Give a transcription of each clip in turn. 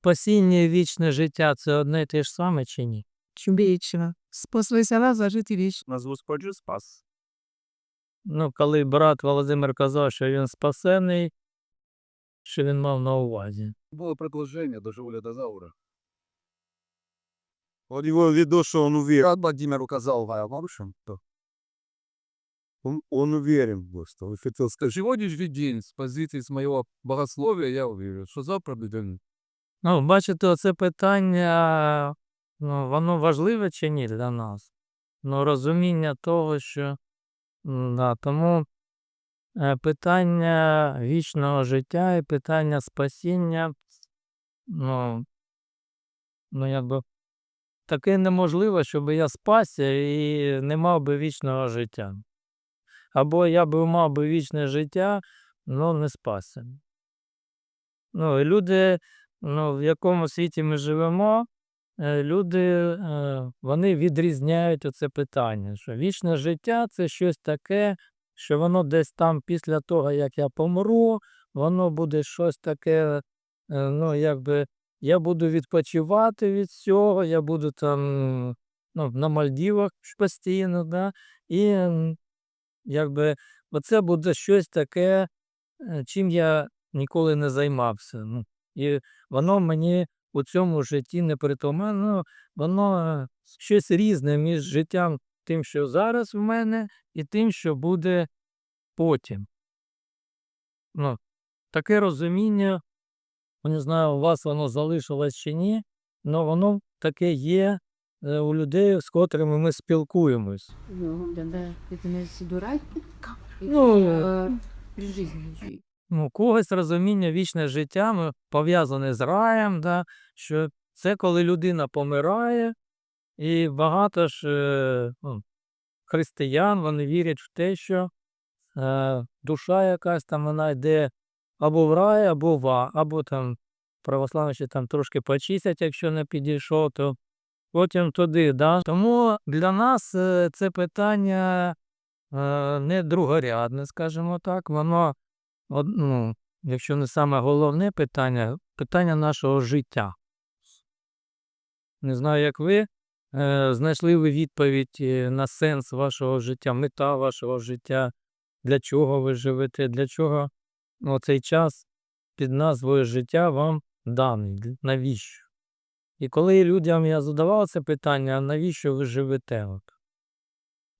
спасіння і вічне життя це одне і те ж саме чи ні? Вічно. Спаслися раз, а жити вічно. Нас Господь спас. Ну, коли брат Володимир казав, що він спасений, що він мав на увазі? Было предложение до Жауля до Заура. Он его виду, что он уверен. Брат Владимир указал в общем, то Он, он уверен просто. Он хотел сказать, сегодняшний день с позиции с моего богословия я уверен, что завтра будет Ну, бачите, оце питання, ну, воно важливе чи ні для нас? Ну, розуміння того, що да, тому е, питання вічного життя і питання спасіння, ну, ну якби таке неможливо, щоб я спасся і не мав би вічного життя. Або я би мав би вічне життя, але не спасся. Ну, люди, ну, в якому світі ми живемо, е, люди е, вони відрізняють оце питання, що вічне життя це щось таке, що воно десь там після того, як я помру, воно буде щось таке, е, ну, якби я буду відпочивати від цього, я буду там ну, на Мальдівах постійно, да, і якби оце буде щось таке, чим я ніколи не займався. Ну, і воно мені у цьому житті не притаманно, воно е, щось різне між життям тим, що зараз в мене, і тим, що буде потім. Ну, таке розуміння, не знаю, у вас воно залишилось чи ні, але воно таке є е, у людей, з котрими ми спілкуємось. Ну, да, да. Это не дурак. Ну, э, при ну, у когось розуміння вічне життя пов'язане з раєм, да, що це коли людина помирає, і багато ж е, ну, християн вони вірять в те, що е, душа якась там вона йде або в рай, або в або там православні там трошки почистять, якщо не підійшов, то потім туди. Да? Тому для нас е, це питання е, не другорядне, скажімо так, воно Ну, якщо не саме головне питання, питання нашого життя. Не знаю, як ви е, знайшли ви відповідь е, на сенс вашого життя, мета вашого життя, для чого ви живете, для чого ну, цей час під назвою життя вам даний, навіщо? І коли людям я задавав це питання, а навіщо ви живете? От.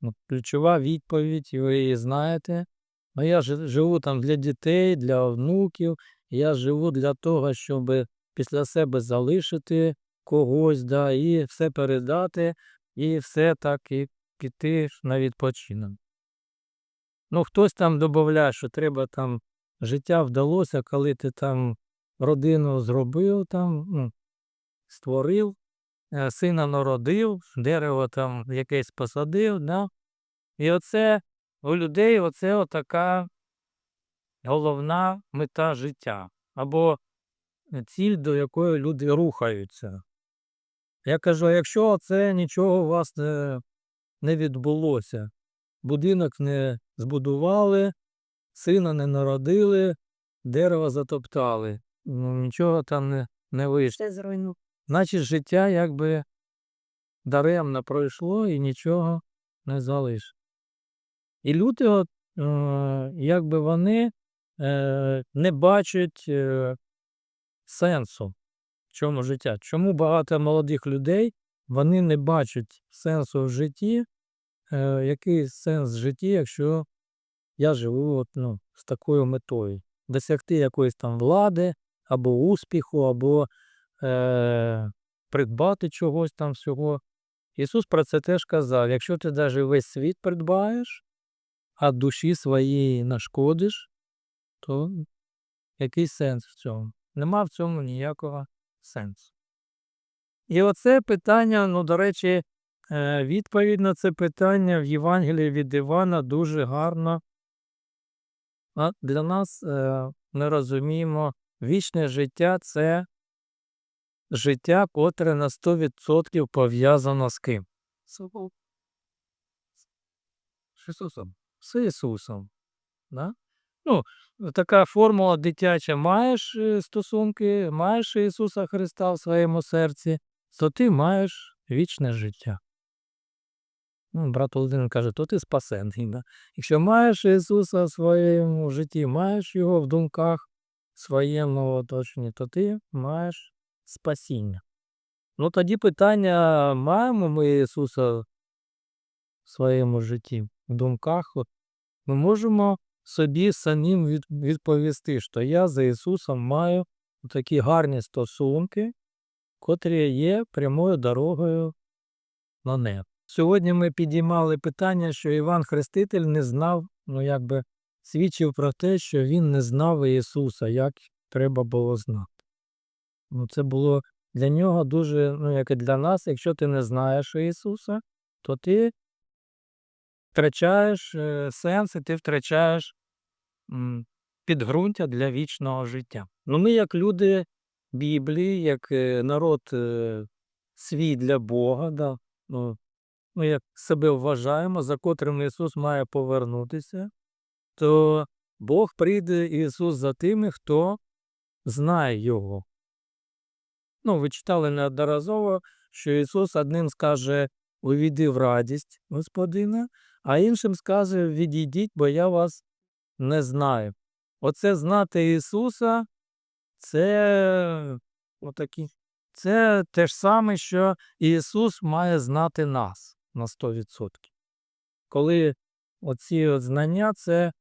Ну, ключова відповідь, ви її знаєте. Ну, я жи- живу там для дітей, для внуків. Я живу для того, щоб після себе залишити когось, да, і все передати, і все так і піти на відпочинок. Ну, хтось там додає, що треба там життя вдалося, коли ти там родину зробив, там, ну, створив, е, сина народив, дерево там якесь посадив, да? І оце у людей оце отака головна мета життя, або ціль, до якої люди рухаються. Я кажу, а якщо це нічого у вас не, не відбулося, будинок не збудували, сина не народили, дерево затоптали, ну, нічого там не, не вийшло. Значить, життя якби даремно пройшло і нічого не залишилось. І люди, от, е, якби вони е, не бачать е, сенсу в чому життя. Чому багато молодих людей вони не бачать сенсу в житті, який сенс в житті, якщо я живу от, ну, з такою метою. Досягти якоїсь там влади, або успіху, або е, придбати чогось там всього. Ісус про це теж казав: якщо ти навіть весь світ придбаєш, а душі своїй нашкодиш, то який сенс в цьому? Нема в цьому ніякого сенсу. І оце питання, ну, до речі, е, відповідь на це питання в Євангелії від Івана дуже гарно. А для нас е, ми розуміємо, вічне життя це життя, котре на 100% пов'язано з ким? с Иисусом. З Ісусом. Да? така формула дитяча. Маєш е, стосунки, маєш Ісуса Христа в своєму серці, то ти маєш вічне життя. Ну, брат Володимир каже, то ти спасений. Да? Якщо маєш Ісуса в своєму житті, маєш його в думках, своєму оточенні, то ти маєш спасіння. Ну тоді питання, маємо ми Ісуса в своєму житті, думках. Ми можемо собі самим відповісти, що я за Ісусом маю такі гарні стосунки, котрі є прямою дорогою на небо. Сьогодні ми підіймали питання, що Іван Хреститель не знав, ну якби свідчив про те, що він не знав Ісуса, як треба було знати. Ну, це було для нього дуже, ну як і для нас, якщо ти не знаєш Ісуса, то ти втрачаєш е, сенс і ти втрачаєш підґрунтя для вічного життя. Ну, ми, як люди Біблії, як е, народ е, свій для Бога, да, ну, ми як себе вважаємо, за котрим Ісус має повернутися, то Бог прийде Ісус за тими, хто знає Його. Ну, ви читали неодноразово, що Ісус одним скаже увійди в радість Господина, а іншим скаже відійдіть, бо я вас не знаю. Оце знати Ісуса, це отакі. Це те ж саме, що Ісус має знати нас на 100%. Коли оці от знання, це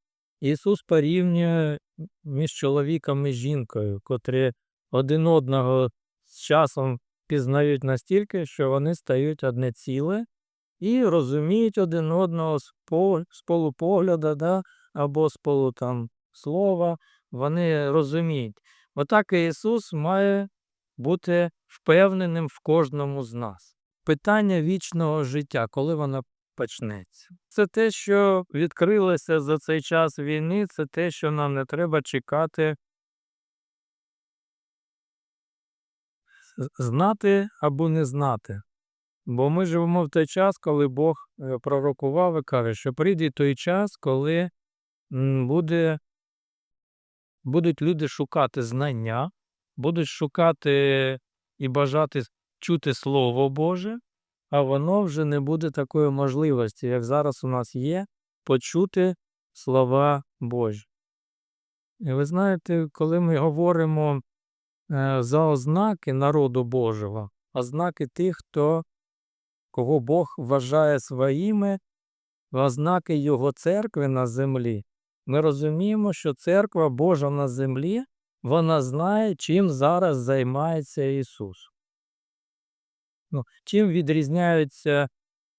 Ісус порівнює між чоловіком і жінкою, котрі один одного з часом пізнають настільки, що вони стають одне ціле і розуміють один одного з, по, з полупогляда да, або з полу там, слова, вони розуміють. Отак і Ісус має бути впевненим в кожному з нас. Питання вічного життя, коли воно почнеться. Це те, що відкрилося за цей час війни, це те, що нам не треба чекати знати або не знати. Бо ми живемо в той час, коли Бог е, пророкував і каже, що прийде той час, коли буде, будуть люди шукати знання, будуть шукати і бажати чути Слово Боже, а воно вже не буде такої можливості, як зараз у нас є, почути слова Божі. І ви знаєте, коли ми говоримо е, за ознаки народу Божого, ознаки тих, хто, кого Бог вважає своїми, ознаки Його церкви на землі, ми розуміємо, що церква Божа на землі, вона знає, чим зараз займається Ісус. Ну, чим відрізняються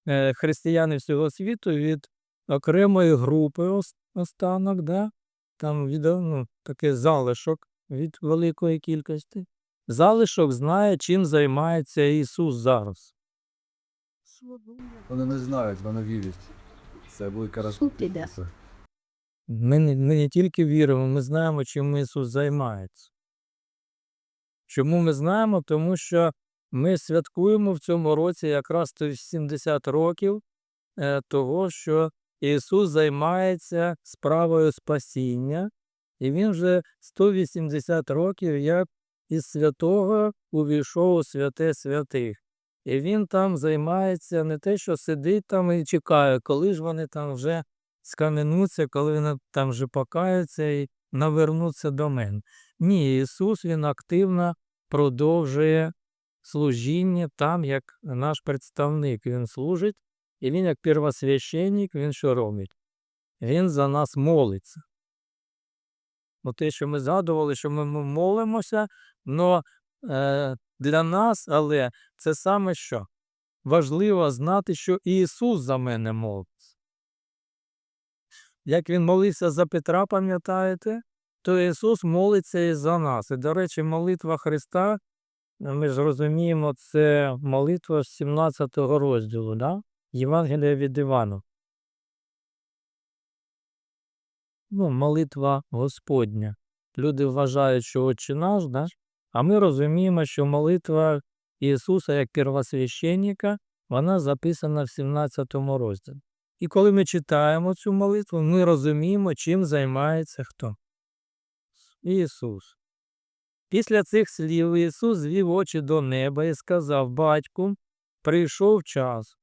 е, християни всього світу від окремої групи останок, да? там від, ну, такий залишок від великої кількості. Залишок знає, чим займається Ісус зараз. Вони не знають, вони вірять. Це велика розповідь. Ми не, ми не тільки віримо, ми знаємо, чим Ісус займається. Чому ми знаємо? Тому що ми святкуємо в цьому році якраз то 70 років е, того, що Ісус займається справою спасіння, і Він вже 180 років як із святого увійшов у святе святих. І він там займається не те, що сидить там і чекає, коли ж вони там вже скаменуться, коли вони там вже покаються і навернуться до мене. Ні, Ісус Він активно продовжує служіння там, як наш представник. Він служить, і він, як первосвященник, він що робить? Він за нас молиться. Те, що ми згадували, що ми молимося, но е, для нас, але це саме що? Важливо знати, що Ісус за мене молиться. Як він молився за Петра, пам'ятаєте, то Ісус молиться і за нас. І, до речі, молитва Христа, ми ж розуміємо, це молитва з 17 розділу, да? Євангелія від Івана. Ну, молитва Господня. Люди вважають, що Отче наш, да? А ми розуміємо, що молитва Ісуса як первосвященника, вона записана в 17 розділі. І коли ми читаємо цю молитву, ми розуміємо, чим займається хто? Ісус. Після цих слів Ісус звів очі до неба і сказав Батьку, прийшов час.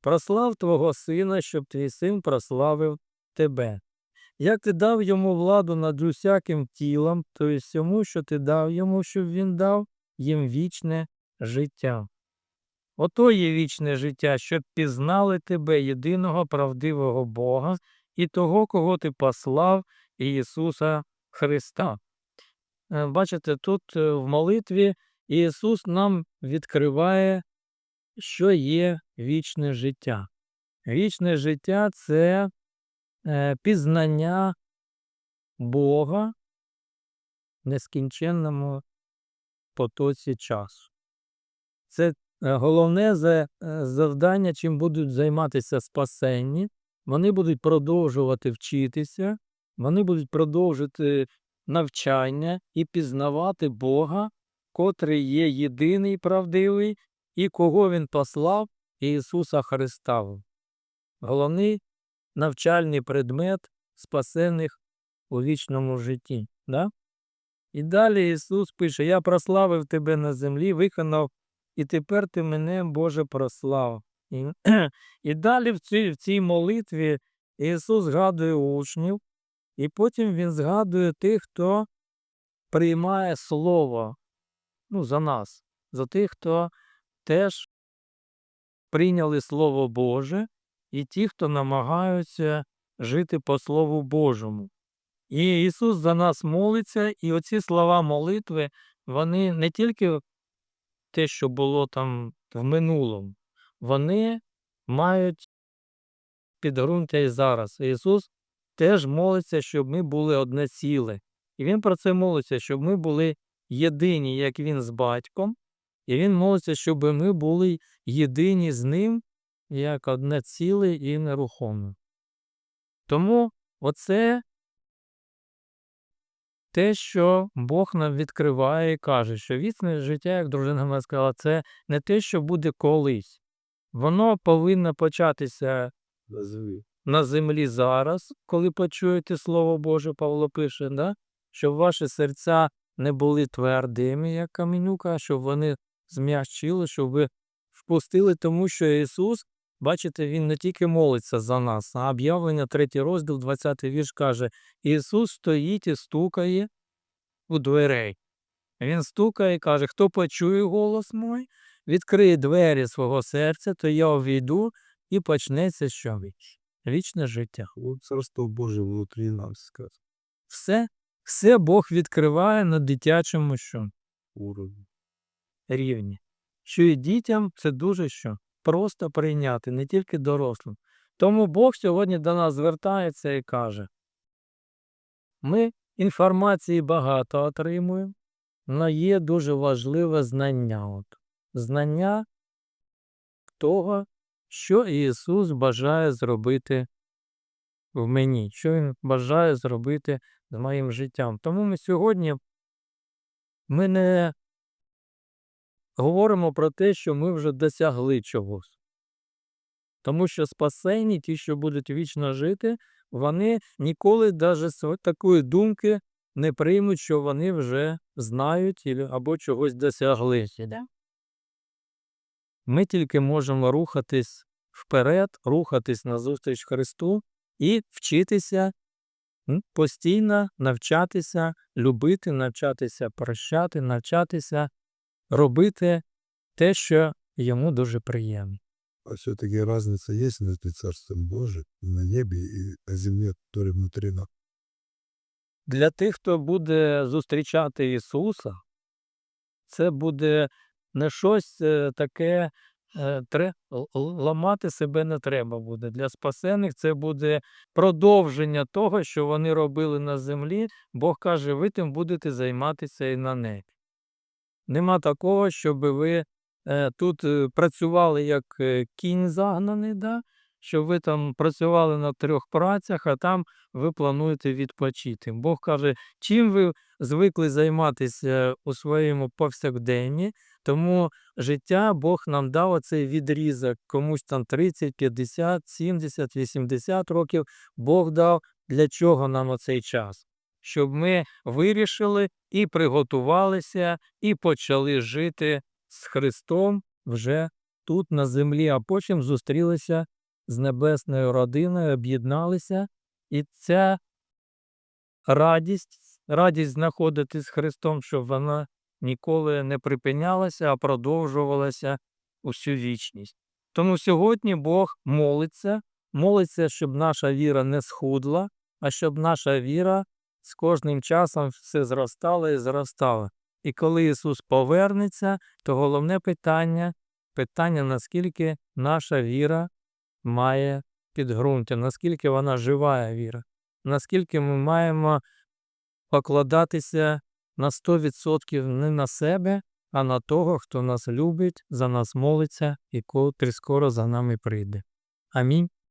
Прослав Твого Сина, щоб твій син прославив тебе. Як ти дав йому владу над усяким тілом, то й всьому, що ти дав йому, щоб він дав їм вічне життя. Ото є вічне життя, щоб пізнали тебе, єдиного правдивого Бога, і того, кого ти послав, Ісуса Христа. Е, Бачите, тут е, в молитві Ісус нам відкриває, що є вічне життя. Вічне життя це пізнання Бога в нескінченному потоці часу. Це е, головне е, завдання, чим будуть займатися спасенні. Вони будуть продовжувати вчитися, вони будуть продовжити навчання і пізнавати Бога, котрий є єдиний правдивий, і кого Він послав Ісуса Христа. Головний навчальний предмет спасених у вічному житті. Да? І далі Ісус пише: Я прославив тебе на землі, виконав, і тепер ти мене, Боже, прослав. І, і далі в цій, в цій молитві Ісус згадує учнів, і потім Він згадує тих, хто приймає Слово ну, за нас, за тих, хто теж прийняли Слово Боже, і ті, хто намагаються жити по Слову Божому. І Ісус за нас молиться, і оці слова молитви, вони не тільки те, що було там в минулому, вони мають підґрунтя і зараз. Ісус теж молиться, щоб ми були одне ціле. І Він про це молиться, щоб ми були єдині, як Він з батьком, і Він молиться, щоб ми були єдині з Ним, як одне ціле і нерухоме. Тому оце те, що Бог нам відкриває і каже, що вічне життя, як дружина моя сказала, це не те, що буде колись. Воно повинно початися на землі зараз, коли почуєте Слово Боже, Павло пише, да? щоб ваші серця не були твердими, як каменюка, щоб вони зм'ягчили, щоб ви впустили, тому що Ісус, бачите, Він не тільки молиться за нас, а об'явлення 3 розділ, 20 вірш каже, Ісус стоїть і стукає у дверей. Він стукає і каже, хто почує голос мой, відкриє двері свого серця, то я увійду і почнеться що? Вічне життя. Царство Божие внутри нас, сказано. Все, все Бог відкриває на дитячому що? Уровень. рівні. Що і дітям це дуже що? Просто прийняти, не тільки дорослим. Тому Бог сьогодні до нас звертається і каже: ми інформації багато отримуємо, але є дуже важливе знання. От. Знання того, що Ісус бажає зробити в мені, що Він бажає зробити з моїм життям. Тому ми сьогодні ми не говоримо про те, що ми вже досягли чогось. Тому що спасені, ті, що будуть вічно жити, вони ніколи навіть такої думки не приймуть, що вони вже знають або чогось досягли. Ми тільки можемо рухатись вперед, рухатись назустріч Христу і вчитися постійно навчатися любити, навчатися прощати, навчатися робити те, що йому дуже приємно. А все-таки разница есть между Царством Божиим на небе и на земле, который внутри нас. Для тих, хто буде зустрічати Ісуса, це буде не щось е, таке, е, тре, л- л- ламати себе не треба буде. Для спасених це буде продовження того, що вони робили на землі. Бог каже, ви тим будете займатися і на небі. Нема такого, щоб ви е, тут е, працювали як е, кінь загнаний, да? що ви там працювали на трьох працях, а там ви плануєте відпочити. Бог каже, чим ви звикли займатися у своєму повсякденні, тому життя Бог нам дав оцей відрізок, комусь там 30, 50, 70, 80 років. Бог дав для чого нам оцей час? Щоб ми вирішили і приготувалися, і почали жити з Христом вже тут на землі, а потім зустрілися з небесною родиною, об'єдналися, і ця радість, радість знаходитись з Христом, щоб вона ніколи не припинялася, а продовжувалася усю вічність. Тому сьогодні Бог молиться, молиться, щоб наша віра не схудла, а щоб наша віра з кожним часом все зростала і зростала. І коли Ісус повернеться, то головне питання питання, наскільки наша віра має підґрунтя, наскільки вона жива віра, наскільки ми маємо покладатися на 100% не на себе, а на того, хто нас любить, за нас молиться і котрий скоро за нами прийде. Амінь.